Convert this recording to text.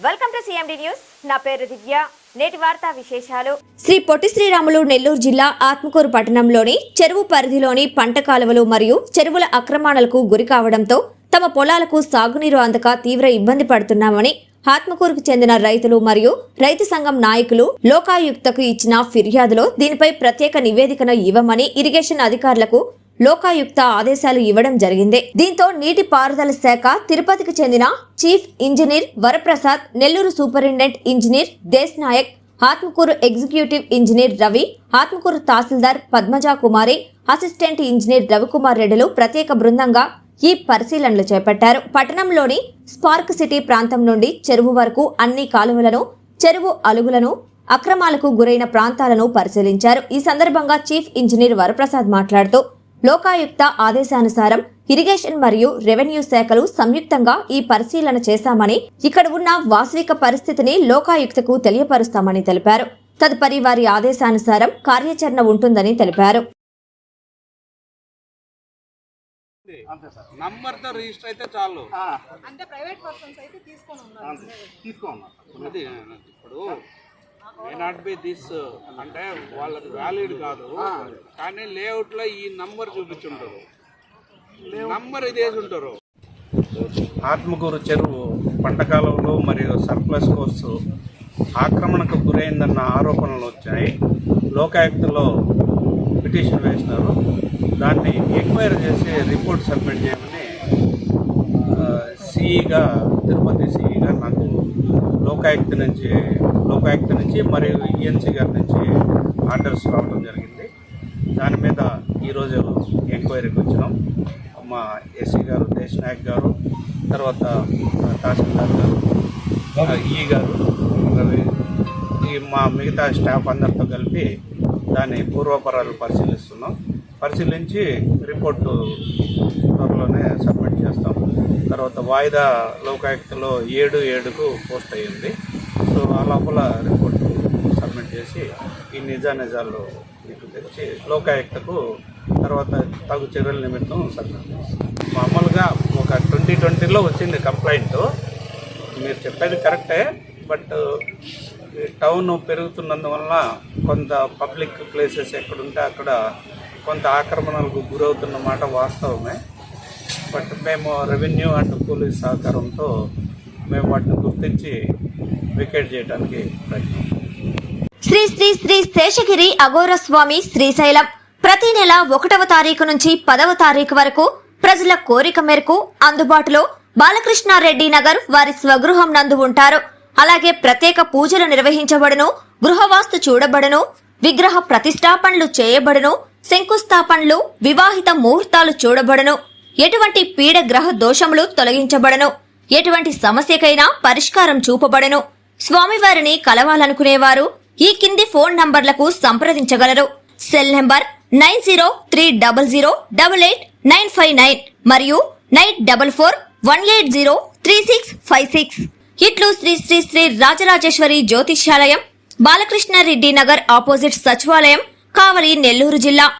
welcome to CMD news నా పేరు దివ్య. నేటి వార్తా విశేషాలు. శ్రీ పొట్టి శ్రీరాములు నెల్లూరు జిల్లా ఆత్మకూరు పట్టణంలోని చెరువు పరిధిలోని పంట కాలువలు మరియు చెరువుల ఆక్రమణలకు గురి కావడంతో తమ పొలాలకు సాగునీరు అందక తీవ్ర ఇబ్బంది పడుతున్నామని ఆత్మకూరుకు చెందిన రైతులు మరియు రైతు సంఘం నాయకులు లోకాయుక్తకు ఇచ్చిన ఫిర్యాదులో దీనిపై ప్రత్యేక నివేదికను ఇవ్వమని ఇరిగేషన్ అధికారులకు లోకాయుక్త ఆదేశాలు ఇవ్వడం జరిగింది. దీంతో నీటి పారుదల శాఖ తిరుపతికి చెందిన chief engineer Varaprasad Nellore superintendent engineer Desh Nayak Atmakur executive engineer Ravi Atmakur తహసీల్దార్ పద్మజా కుమారి అసిస్టెంట్ ఇంజనీర్ రవికుమార్ రెడ్డిలు ప్రత్యేక బృందంగా ఈ పరిశీలనలు చేపట్టారు. పట్టణంలోని స్పార్క్ సిటీ ప్రాంతం నుండి చెరువు వరకు అన్ని కాలువలను చెరువు అలుగులను అక్రమాలకు గురైన ప్రాంతాలను పరిశీలించారు. ఈ సందర్భంగా చీఫ్ ఇంజనీర్ వరప్రసాద్ మాట్లాడుతూ లోకాయుక్త ఆదేశానుసారం ఇరిగేషన్ మరియు రెవెన్యూ శాఖలు సంయుక్తంగా ఈ పరిశీలన చేశామని ఇక్కడ ఉన్న వాస్తవిక పరిస్థితిని లోకాయుక్తకు తెలియపరుస్తామని తెలిపారు. తదుపరి వారి ఆదేశానుసారం కార్యాచరణ ఉంటుందని తెలిపారు. నంబర్తో రిజిస్టర్ అయితే చాలు. అంటే ప్రైవేట్ పర్సన్స్ అయితే తీసుకొని ఉన్నారు అది ఇప్పుడు మే నాట్ బి దిస్ అంటే వాళ్ళది వ్యాలిడ్ కాదు. కానీ లేఅవుట్లో ఈ నంబర్ చూపించుంటారు. నంబర్ ఇదేసి ఉంటారు ఆత్మకూరు చెరువు పంటకాలంలో మరియు సర్ప్లస్ కోర్సు ఆక్రమణకు గురైందన్న ఆరోపణలు వచ్చాయి. లోకాయుక్తలో పిటిషన్ వేసినారు. దాన్ని ఎంక్వైరీ చేసి రిపోర్ట్ సబ్మిట్ చేయమని సిఈగా తిరుపతి సిఈగా నాకు లోకాయుక్త నుంచి లోకాయుక్త నుంచి మరియు ఈఎన్సీ గారి నుంచి ఆర్డర్స్ రావడం జరిగింది. దాని మీద ఈరోజు ఎంక్వైరీకి వచ్చినాం. మా ఎస్సీ గారు దేశ్ నాయక్ గారు తర్వాత తహసీల్దార్ గారు ఈ గారు ఈ మా మిగతా స్టాఫ్ అందరితో కలిపి దాని పూర్వపరాలు పరిశీలిస్తున్నాం. పరిశీలించి రిపోర్టు త్వరలోనే సబ్మిట్ చేస్తాం. తర్వాత వాయిదా లోకాయుక్తలో ఏడు ఏడుకు పోస్ట్ అయ్యింది. సో ఆ లోపల రిపోర్ట్ సబ్మిట్ చేసి ఈ నిజా నిజాలు మీకు తెచ్చి లోకాయుక్తకు తర్వాత తగు చర్యల నిమిత్తం సబ్మిట్ మామూలుగా ఒక ట్వంటీ ట్వంటీలో వచ్చింది కంప్లైంట్ మీరు చెప్పేది కరెక్టే బట్ టౌన్ పెరుగుతున్నందువల్ల కొంత పబ్లిక్ ప్లేసెస్ ఎక్కడుంటే అక్కడ కొంత ఆక్రమణలకు గురవుతున్నమాట వాస్తవమే. బట్ మేము రెవెన్యూ అండ్ పోలీస్ సహకారంతో మేము వాటిని గుర్తించి వికెట్ చేయడానికి ప్రయత్నం. శ్రీ శ్రీ శ్రీ శేషగిరి అఘోర స్వామి శ్రీశైలం. ప్రతి నెల ఒకటవ తారీఖు నుంచి పదవ తారీఖు వరకు ప్రజల కోరిక మేరకు అందుబాటులో బాలకృష్ణారెడ్డి నగర్ వారి స్వగృహం నందు ఉంటారు. అలాగే ప్రత్యేక పూజలు నిర్వహించబడును గృహవాస్తు చూడబడును విగ్రహ ప్రతిష్టాపనలు చేయబడును శంకుస్థాపనలు వివాహిత ముహూర్తాలు చూడబడును. ఎటువంటి పీడగ్రహ దోషములు తొలగించబడను. ఎటువంటి సమస్యకైనా పరిష్కారం చూపబడను. స్వామివారిని కలవాలనుకునేవారు ఈ కింది ఫోన్ నంబర్లకు సంప్రదించగలరు. Cell number nine zero three double zero double eight nine five nine మరియు nine double four one eight zero three six five six. ఇట్లు శ్రీ శ్రీ శ్రీ రాజరాజేశ్వరి జ్యోతిష్యాలయం బాలకృష్ణారెడ్డి నగర్ ఆపోజిట్ సచివాలయం కావలి నెల్లూరు జిల్లా.